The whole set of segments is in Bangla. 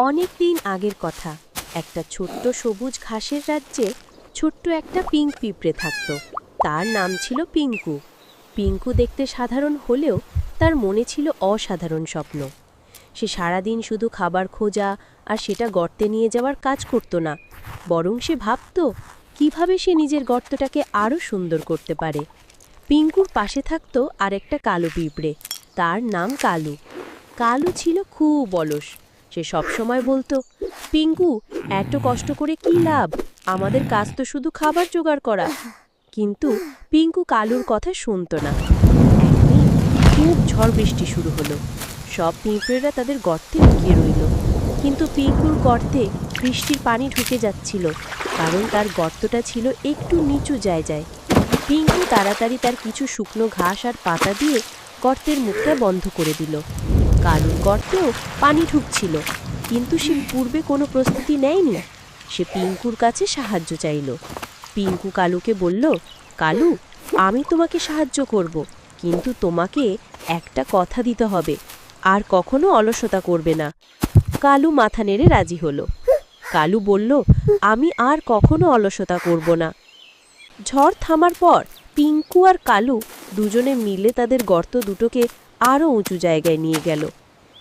অনেক দিন আগের কথা। একটা ছোট্ট সবুজ ঘাসের রাজ্যে ছোট্ট একটা পিঙ্ক পিঁপড়ে থাকত। তার নাম ছিল পিঙ্কু। পিঙ্কু দেখতে সাধারণ হলেও তার মনে ছিল অসাধারণ স্বপ্ন। সে সারাদিন শুধু খাবার খোঁজা আর সেটা গর্তে নিয়ে যাওয়ার কাজ করত না। বরং সে ভাবত, কীভাবে সে নিজের গর্তটাকে আরও সুন্দর করতে পারে। পিঙ্কুর পাশে থাকত আরেকটা কালো পিঁপড়ে। তার নাম কালু। কালু ছিল খুব অলস। সে সবসময় বলতো, পিঙ্কু, এত কষ্ট করে কি লাভ? আমাদের কাজ তো শুধু খাবার জোগাড় করা। কিন্তু পিঙ্কু কালুর কথা শুনতো না। খুব ঝড় বৃষ্টি শুরু হলো। সব পিঁপড়েরা তাদের গর্তে লুকিয়ে রইল। কিন্তু পিঙ্কুর গর্তে বৃষ্টির পানি ঢুকে যাচ্ছিল, কারণ তার গর্তটা ছিল একটু নিচু জায়গায়। পিঙ্কু তাড়াতাড়ি তার কিছু শুকনো ঘাস আর পাতা দিয়ে গর্তের মুখটা বন্ধ করে দিল। কালুর গর্তেও পানি ঢুকছিল, কিন্তু সে পূর্বে কোনো প্রস্তুতি নেয়নি। সে পিঙ্কুর কাছে সাহায্য চাইল। পিঙ্কু কালুকে বলল, কালু, আমি তোমাকে সাহায্য করব, কিন্তু তোমাকে একটা কথা দিতে হবে, আর কখনো অলসতা করবে না। কালু মাথা নেড়ে রাজি হলো। কালু বলল, আমি আর কখনো অলসতা করব না। ঝড় থামার পর পিঙ্কু আর কালু দুজনে মিলে তাদের গর্ত দুটোকে আরও উঁচু জায়গায় নিয়ে গেল।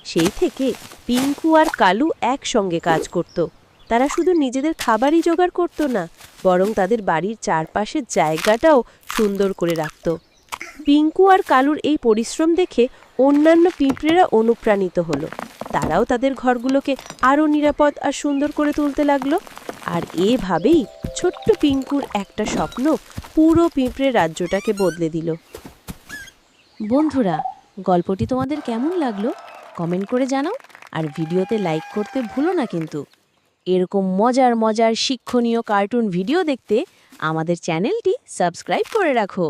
সেই থেকে পিঙ্কু আর কালু একসঙ্গে কাজ করত। তারা শুধু নিজেদের খাবারই জোগাড় করত না, বরং তাদের বাড়ির চারপাশের জায়গাটাও সুন্দর করে রাখত। পিঙ্কু আর কালুর এই পরিশ্রম দেখে অন্যান্য পিঁপড়েরা অনুপ্রাণিত হলো। তারাও তাদের ঘরগুলোকে আরও নিরাপদ আর সুন্দর করে তুলতে লাগল। আর এভাবেই ছোট্ট পিঙ্কুর একটা স্বপ্ন পুরো পিঁপড়ে রাজ্যটাকে বদলে দিল। বন্ধুরা গল্পটি তোমাদের কেমন লাগল? কমেন্ট করে জানাও আর ভিডিওতে লাইক করতে ভুলো না কিন্তু। এরকম মজার মজার শিক্ষণীয় কার্টুন ভিডিও দেখতে আমাদের চ্যানেলটি সাবস্ক্রাইব করে রাখো।